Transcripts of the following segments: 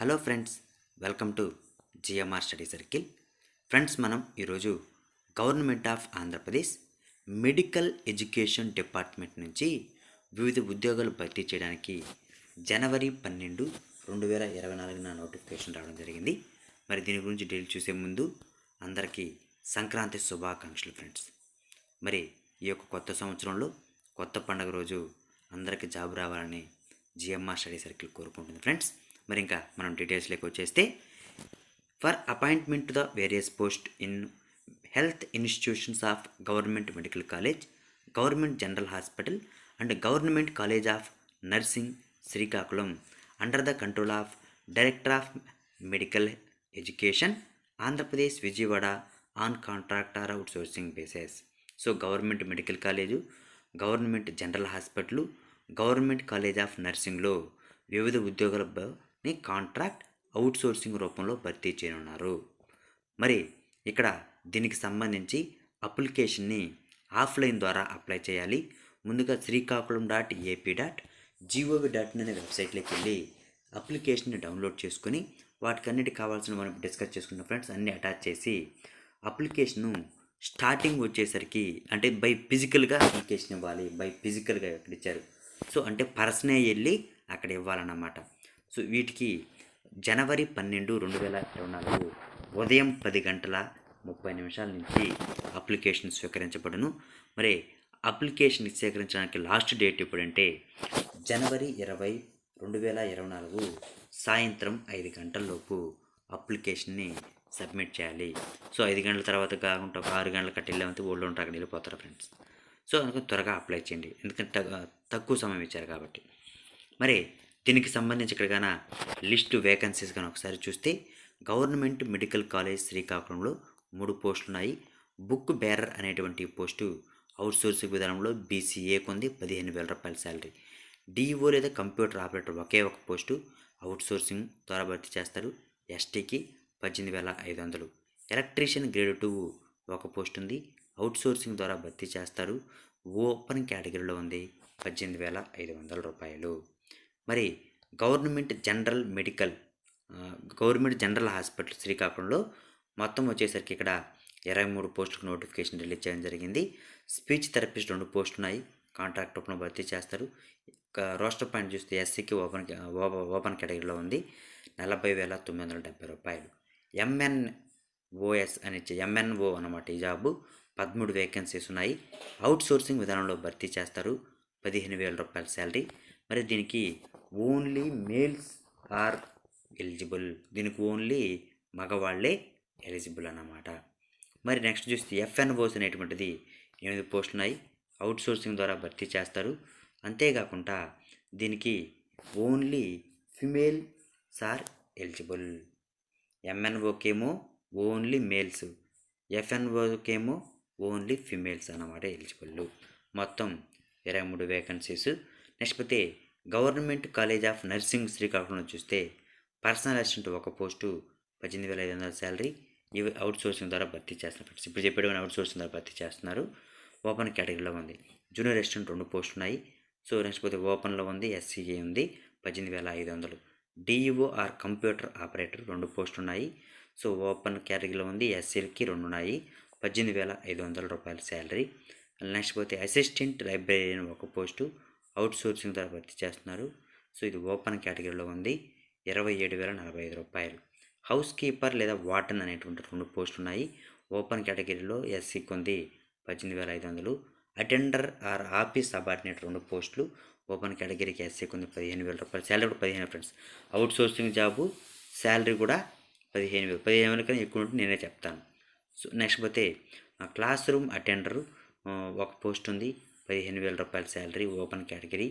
Hello friends welcome to GMR study circle. Friends మనం ఈరోజు government of Andhra Pradesh medical education department నుంచి వివిధ ఉద్యోగాలు భర్తీ చేయడానికి జనవరి పన్నెండు రెండు వేల ఇరవై నాలుగున నోటిఫికేషన్ రావడం జరిగింది. మరి దీని గురించి డీల్ చూసే ముందు అందరికీ సంక్రాంతి శుభాకాంక్షలు ఫ్రెండ్స్. మరి ఈ యొక్క కొత్త సంవత్సరంలో కొత్త పండగ రోజు అందరికీ జాబ్ రావాలని జిఎంఆర్ స్టడీ సర్కిల్ కోరుకుంటుంది ఫ్రెండ్స్. మరి ఇంకా మనం డీటెయిల్స్లోకి వచ్చేస్తే for appointment to the various post in health institutions of government medical college government general hospital and government college of nursing Srikakulam under the control of director of medical education Andhra Pradesh Vijayawada on contract or outsourcing bases. So government medical college government general hospital government college of నర్సింగ్లో వివిధ ని contract outsourcing రూపంలో భర్తీ చేయనున్నారు. మరి ఇక్కడ దీనికి సంబంధించి అప్లికేషన్ని offline ద్వారా అప్లై చేయాలి. ముందుగా Srikakulam dot AP dot GOV dot అనే వెబ్సైట్లోకి వెళ్ళి అప్లికేషన్ని డౌన్లోడ్ చేసుకుని వాటికన్నిటికి కావాల్సిన మనం డిస్కస్ చేసుకున్న ఫ్రెండ్స్ అన్నీ అటాచ్ చేసి అప్లికేషను స్టార్టింగ్ వచ్చేసరికి అంటే బై ఫిజికల్గా అప్లికేషన్ ఇవ్వాలి. బై ఫిజికల్గా ఎక్కడ ఇచ్చారు. సో అంటే పర్సనే వెళ్ళి అక్కడ ఇవ్వాలన్నమాట. సో వీటికి జనవరి పన్నెండు రెండు వేల ఇరవై నాలుగు ఉదయం పది గంటల ముప్పై నిమిషాల నుంచి అప్లికేషన్ స్వీకరించబడును. మరి అప్లికేషన్ స్వీకరించడానికి లాస్ట్ డేట్ ఎప్పుడంటే జనవరి ఇరవై రెండు వేల ఇరవై నాలుగు సాయంత్రం ఐదు గంటలలోపు అప్లికేషన్ని సబ్మిట్ చేయాలి. సో ఐదు గంటల తర్వాత కాకుండా ఒక ఆరు గంటల కట్టి వెళ్ళామంటే ఓళ్ళు ఉంటారు అక్కడ వెళ్ళిపోతారు ఫ్రెండ్స్. సో అందుకని త్వరగా అప్లై చేయండి. ఎందుకంటే తక్కువ సమయం ఇచ్చారు కాబట్టి. మరి దీనికి సంబంధించి ఇక్కడ లిస్టు వేకెన్సీస్ కానీ ఒకసారి చూస్తే గవర్నమెంట్ మెడికల్ కాలేజ్ శ్రీకాకుళంలో మూడు పోస్టులు ఉన్నాయి బుక్ బేరర్ అనేటువంటి పోస్టు అవుట్ సోర్సింగ్ విధానంలో బీసీఏ కొంది పదిహేను వేల రూపాయల శాలరీ. డిఓ లేదా కంప్యూటర్ ఆపరేటర్ ఒకే ఒక పోస్టు అవుట్ సోర్సింగ్ ద్వారా భర్తీ చేస్తారు. ఎస్టీకి పద్దెనిమిది వేల ఐదు వందలు. ఎలక్ట్రీషియన్ గ్రేడ్ టూ ఒక పోస్ట్ ఉంది అవుట్ సోర్సింగ్ ద్వారా భర్తీ చేస్తారు. ఓపెన్ కేటగిరీలో ఉంది పద్దెనిమిది వేల ఐదు వందల రూపాయలు. మరి government general medical government general hospital శ్రీకాకుళంలో మొత్తం వచ్చేసరికి ఇక్కడ ఇరవై మూడు పోస్టులకు నోటిఫికేషన్ రిలీజ్ చేయడం జరిగింది. స్పీచ్ థెరపిస్ట్ రెండు పోస్టులు ఉన్నాయి కాంట్రాక్ట్ రూపంలో భర్తీ చేస్తారు. రోస్టర్ పాయింట్ చూస్తే ఎస్సీకి ఓపెన్ ఓపెన్ కేటగిరీలో ఉంది. నలభై వేల తొమ్మిది వందల డెబ్బై రూపాయలు. ఎంఎన్ఓఎస్ అని ఎంఎన్ఓ అనమాట ఈ జాబు. పదమూడు వేకెన్సీస్ ఉన్నాయి. అవుట్ సోర్సింగ్ విధానంలో భర్తీ చేస్తారు. పదిహేను వేల రూపాయల శాలరీ. మరి దీనికి ఓన్లీ మేల్స్ ఆర్ ఎలిజిబుల్. దీనికి ఓన్లీ మగవాళ్ళే ఎలిజిబుల్ అన్నమాట. మరి నెక్స్ట్ చూస్తే ఎఫ్ఎన్ఓస్ అనేటువంటిది ఎనిమిది పోస్టులు ఉన్నాయి. అవుట్ సోర్సింగ్ ద్వారా భర్తీ చేస్తారు. అంతేకాకుండా దీనికి ఓన్లీ ఫిమేల్ సార్ ఎలిజిబుల్. ఎంఎన్ఓకేమో ఓన్లీ మేల్స్. ఎఫ్ఎన్ఓకేమో ఓన్లీ ఫిమేల్స్ అన్నమాట ఎలిజిబుల్. మొత్తం ఇరవై మూడు వేకెన్సీస్ నెక్స్ట్ పోతే గవర్నమెంట్ కాలేజ్ ఆఫ్ నర్సింగ్ శ్రీకాకుళంలో చూస్తే పర్సనల్ అసిస్టెంట్ ఒక పోస్టు పద్దెనిమిది వేల ఐదు వందల శాలరీ ఇవి అవుట్ సోర్సింగ్ ద్వారా భర్తీ చేస్తున్నారు ఫ్రెండ్స్. ఇప్పుడు చెప్పేటువంటి అవుట్ సోర్సింగ్ ద్వారా భర్తీ చేస్తున్నారు. ఓపెన్ కేటగిరీలో ఉంది. జూనియర్ అసిస్టెంట్ రెండు పోస్టులు ఉన్నాయి సో నచ్చిపోతే ఓపెన్లో ఉంది ఎస్సీఏ ఉంది పద్దెనిమిది వేల ఐదు వందలు. డిఈఓ ఆర్ కంప్యూటర్ ఆపరేటర్ రెండు పోస్టులు ఉన్నాయి సో ఓపెన్ కేటగిరీలో ఉంది ఎస్సీలకి రెండు ఉన్నాయి పద్దెనిమిది వేల ఐదు వందల రూపాయల శాలరీ. నెక్స్ట్ పోతే అసిస్టెంట్ లైబ్రరీని ఒక పోస్టు అవుట్ సోర్సింగ్ ద్వారా భర్తీ చేస్తున్నారు. సో ఇది ఓపెన్ కేటగిరీలో ఉంది. ఇరవై ఏడు వేల నలభై ఐదు రూపాయలు. హౌస్ కీపర్ లేదా వార్డెన్ అనేటువంటి రెండు పోస్టులు ఉన్నాయి. ఓపెన్ కేటగిరీలో ఎస్సీకి ఉంది పద్దెనిమిది వేల ఐదు వందలు. అటెండర్ ఆర్ ఆఫీస్ సబార్డినేట్ రెండు పోస్టులు. ఓపెన్ కేటగిరీకి ఎస్సీకి ఉంది పదిహేను వేల రూపాయలు. శాలరీ కూడా పదిహేను friends. Out sourcing job salary కూడా పదిహేను వేలు. పదిహేను వేల కన్నా ఎక్కువ ఉంటుంది నేనే చెప్తాను. సో నెక్స్ట్ పోతే క్లాస్ రూమ్ అటెండరు ఒక పోస్ట్ ఉంది. పదిహేను వేల రూపాయల salary open category.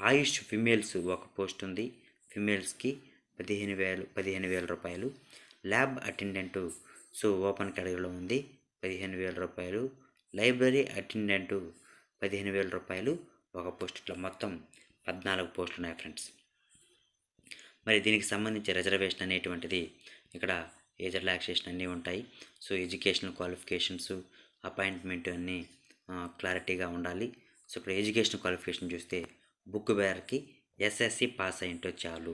AYUSH females ఒక పోస్ట్ ఉంది. ఫిమేల్స్కి పదిహేను వేలు పదిహేను వేల రూపాయలు. ల్యాబ్ అటెండెంటు సో ఓపెన్ కేటగిరీలో ఉంది. పదిహేను వేల రూపాయలు. లైబ్రరీ అటెండెంటు పదిహేను వేల రూపాయలు ఒక పోస్ట్. ఇట్లా మొత్తం పద్నాలుగు పోస్టులు ఉన్నాయి ఫ్రెండ్స్. మరి దీనికి సంబంధించి రిజర్వేషన్ అనేటువంటిది ఇక్కడ ఏజ్ రిలాక్సేషన్ అన్నీ ఉంటాయి. సో ఎడ్యుకేషనల్ క్వాలిఫికేషన్స్ అపాయింట్మెంట్ అన్నీ క్లారిటీగా ఉండాలి. సో ఇక్కడ ఎడ్యుకేషన్ క్వాలిఫికేషన్ చూస్తే బుక్ బేర్కి ఎస్ఎస్సి పాస్ అయింటే చాలు.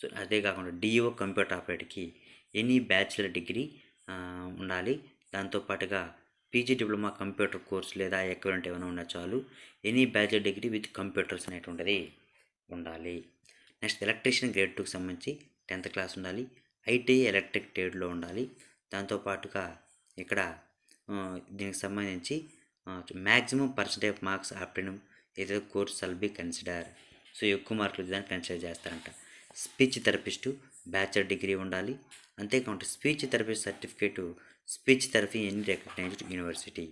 సో అదే కాకుండా డిఓ కంప్యూటర్ ఆపరేటర్కి ఎనీ బ్యాచిలర్ డిగ్రీ ఉండాలి. దాంతోపాటుగా పీజీ డిప్లొమా కంప్యూటర్ కోర్స్ లేదా ఎక్వివలెంట్ ఏమైనా ఉన్నా చాలు. Any bachelor degree with computers అనేటువంటిది ఉండాలి. నెక్స్ట్ ఎలక్ట్రీషియన్ గ్రేడ్ టూకి సంబంధించి టెన్త్ క్లాస్ ఉండాలి. ఐటీఐ ఎలక్ట్రిక్ ట్రేడ్లో ఉండాలి. దాంతోపాటుగా ఇక్కడ దీనికి సంబంధించి మ్యాక్సిమం పర్సంటేజ్ మార్క్స్ ఆప్టెన్ ఏదో course shall be consider. So ఎక్కువ మార్కులు దాన్ని కన్సిడర్ చేస్తారంట. స్పీచ్ థెరపిస్టు బ్యాచిలర్ డిగ్రీ ఉండాలి. అంతేకాకుండా speech therapist certificate speech therapy in recognised university.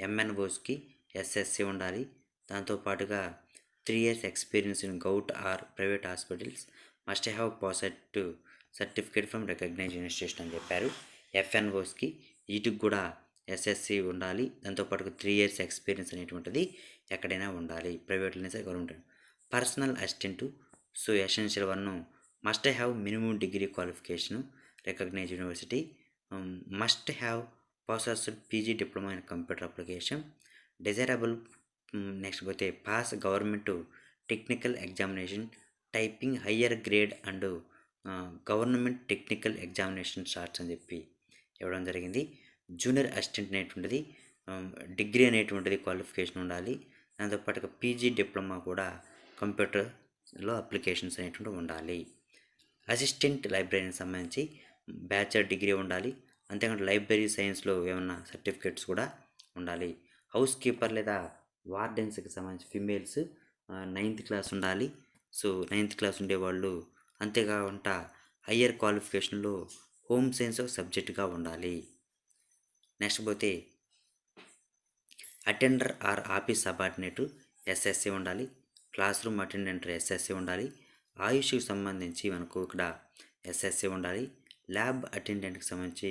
ఎంఎన్ఓస్కి SSC ఉండాలి. దాంతోపాటుగా three years experience in govt or private hospitals must have passed certificate from recognise institution అని చెప్పారు. ఎఫ్ఎన్ఓస్కి వీటికి కూడా ఎస్ఎస్సి ఉండాలి. దాంతోపాటు త్రీ ఇయర్స్ ఎక్స్పీరియన్స్ అనేటువంటిది ఎక్కడైనా ఉండాలి. ప్రైవేట్లోనే సరే govt personal assistant so essential one must have minimum degree qualification recognise university must have passed PG diploma in computer application desirable next పోతే pass government technical examination typing higher grade and government technical examination shorts అని చెప్పి ఇవ్వడం జరిగింది. Junior assistant అనేటువంటిది degree అనేటువంటిది qualification ఉండాలి. దాంతోపాటుగా PG diploma కూడా కంప్యూటర్లో అప్లికేషన్స్ అనేటువంటివి ఉండాలి. అసిస్టెంట్ లైబ్రరీకి సంబంధించి బ్యాచిలర్ డిగ్రీ ఉండాలి. అంతేకాకుండా లైబ్రరీ సైన్స్లో ఏమన్నా సర్టిఫికేట్స్ కూడా ఉండాలి. హౌస్ కీపర్ లేదా వార్డెన్స్కి సంబంధించి ఫిమేల్స్ నైన్త్ క్లాస్ ఉండాలి. సో నైన్త్ క్లాస్ ఉండేవాళ్ళు అంతేకాకుండా హయ్యర్ క్వాలిఫికేషన్లో హోమ్ సైన్స్ ఒక సబ్జెక్టుగా ఉండాలి. నెక్స్ట్ పోతే attender or office subordinate SSC ఉండాలి. క్లాస్ రూమ్ అటెండెంట్ ఎస్ఎస్సి ఉండాలి. ఆయుష్కి సంబంధించి మనకు ఇక్కడ ఎస్ఎస్సి ఉండాలి. ల్యాబ్ అటెండెంట్కి సంబంధించి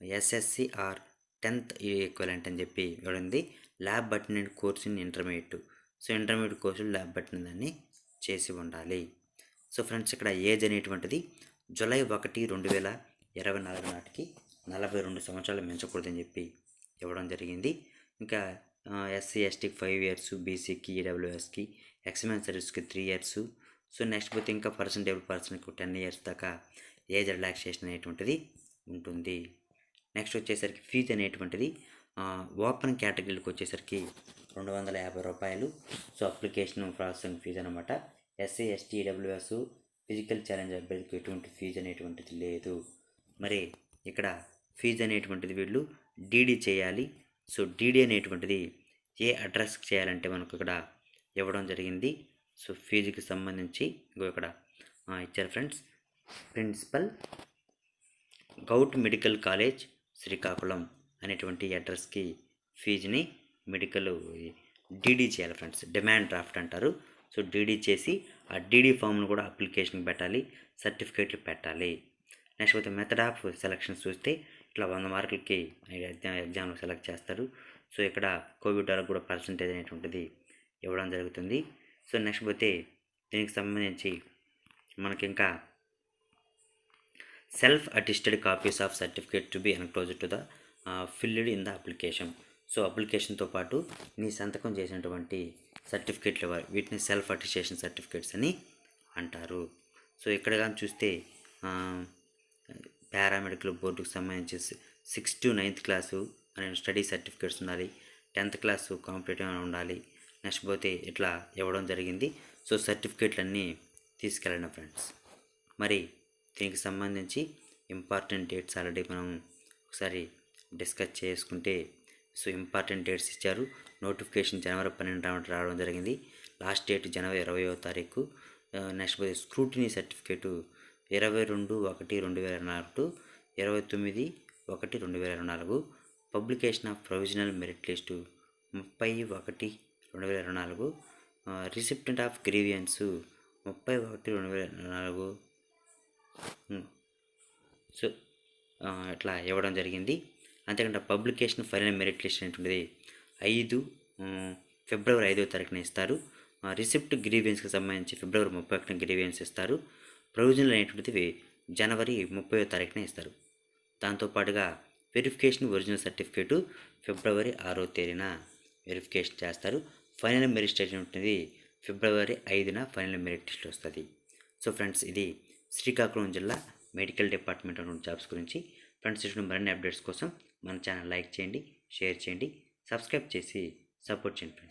ఎస్ఎస్సి ఆర్ టెన్త్ ఈక్వలెంట్ అని చెప్పి ఇవ్వడింది lab attendant course in intermediate so intermediate course lab attendant అని చేసి ఉండాలి. సో ఫ్రెండ్స్ ఇక్కడ ఏజ్ అనేటువంటిది జూలై ఒకటి రెండు వేల ఇరవై నాలుగు నాటికి నలభై రెండు సంవత్సరాలు మించకూడదని చెప్పి ఇవ్వడం జరిగింది. ఇంకా ఎస్సీ ఎస్టీకి ఫైవ్ ఇయర్స్ బీసీకి ఈడబ్ల్యూఎస్కి ఎక్స్మెన్ సర్వీస్కి త్రీ ఇయర్స్. సో నెక్స్ట్ పోతే ఇంకా పర్సన్ పర్సన్కి టెన్ ఇయర్స్ దాకా ఏజ్ రిలాక్సేషన్ అనేటువంటిది ఉంటుంది. నెక్స్ట్ వచ్చేసరికి ఫీజు అనేటువంటిది ఓపెన్ కేటగిరీలకు వచ్చేసరికి రెండు వందల యాభై రూపాయలు. సో అప్లికేషన్ ప్రాసెసింగ్ ఫీజు అనమాట SC ST EWS physical challenge అభ్యర్థికి ఎటువంటి ఫీజు అనేటువంటిది లేదు. మరి ఇక్కడ ఫీజు అనేటువంటిది వీళ్ళు డీడీ చేయాలి. సో డీడీ అనేటువంటిది ఏ అడ్రస్కి చేయాలంటే మనకు ఇక్కడ ఇవ్వడం జరిగింది. సో ఫీజుకి సంబంధించి ఇంకో ఇక్కడ ఇచ్చారు friends. Principal govt medical college Srikakulam అనేటువంటి అడ్రస్కి ఫీజుని మెడికల్ డీడీ చేయాలి ఫ్రెండ్స్. డిమాండ్ డ్రాఫ్ట్ అంటారు. సో డీడీ చేసి ఆ డీడీ ఫామ్ను కూడా అప్లికేషన్ పెట్టాలి. సర్టిఫికేట్లు పెట్టాలి. నెక్స్ట్ పోతే మెథడ్ ఆఫ్ సెలక్షన్స్ చూస్తే ఇట్లా వంద మార్కులకి ఎగ్జామ్ ఎగ్జామ్లో సెలెక్ట్ చేస్తారు. సో ఇక్కడ కోవిడ్ వరకు కూడా పర్సంటేజ్ అనేటువంటిది ఇవ్వడం జరుగుతుంది. సో నెక్స్ట్ పోతే దీనికి సంబంధించి మనకి ఇంకా self attested copies of certificate to be enclose to the filled in the application. So అప్లికేషన్తో పాటు నీ సంతకం చేసినటువంటి సర్టిఫికేట్లు ఇవ్వాలి. వీటిని సెల్ఫ్ అటిస్టేషన్ సర్టిఫికేట్స్ అని అంటారు. సో ఇక్కడ కానీ చూస్తే పారామెడికల్ బోర్డుకు సంబంధించి సిక్స్త్ టు నైన్త్ క్లాసు అనే స్టడీ సర్టిఫికేట్స్ ఉండాలి. టెన్త్ క్లాసు కాంపిటేటివ్ ఉండాలి. నెక్స్ట్ పోతే ఇట్లా ఇవ్వడం జరిగింది. సో సర్టిఫికేట్లు అన్నీ తీసుకెళ్ళండి ఫ్రెండ్స్. మరి దీనికి సంబంధించి ఇంపార్టెంట్ డేట్స్ ఆల్రెడీ మనం ఒకసారి డిస్కస్ చేసుకుంటే సో ఇంపార్టెంట్ డేట్స్ ఇచ్చారు. నోటిఫికేషన్ జనవరి పన్నెండు రావడం రావడం జరిగింది. లాస్ట్ డేట్ జనవరి ఇరవయో తారీఖు. నెక్స్ట్ పోతే స్క్రూటినీ సర్టిఫికేటు ఇరవై రెండు ఒకటి రెండు వేల ఇరవై నాలుగు ఇరవై తొమ్మిది ఒకటి రెండు వేల ఇరవై నాలుగు publication of provisional merit list ముప్పై ఒకటి రెండు వేల ఇరవై నాలుగు రిసిప్టెంట్ ఆఫ్ గ్రీవియన్స్ ముప్పై ఒకటి రెండు వేల ఇరవై నాలుగు సో ఇట్లా ఇవ్వడం జరిగింది. అంతేకాకుండా పబ్లికేషన్ ఫైనల్ మెరిట్ లిస్ట్ అనేటువంటిది ఐదు ఫిబ్రవరి ఐదో తారీఖున ఇస్తారు. రిసిప్ట్ గ్రీవియన్స్కి సంబంధించి ఫిబ్రవరి ముప్పై ఒకటిన గ్రీవియన్స్ ఇస్తారు. ప్రొవిజనల్ అనేటువంటిది జనవరి ముప్పై తారీఖున ఇస్తారు. దాంతోపాటుగా వెరిఫికేషన్ ఒరిజినల్ సర్టిఫికేటు ఫిబ్రవరి ఆరో తేదీన వెరిఫికేషన్ చేస్తారు. ఫైనల్ మెరిట్ స్టేజ్ ఉంటుంది ఫిబ్రవరి ఐదున ఫైనల్ మెరిట్ లిస్ట్ వస్తుంది. సో ఫ్రెండ్స్ ఇది శ్రీకాకుళం జిల్లా మెడికల్ డిపార్ట్మెంట్ ఉన్న జాబ్స్ గురించి. ఫ్రెండ్స్ ఇటువంటి మరిన్ని అప్డేట్స్ కోసం మన ఛానల్ లైక్ చేయండి షేర్ చేయండి సబ్స్క్రైబ్ చేసి సపోర్ట్ చేయండి.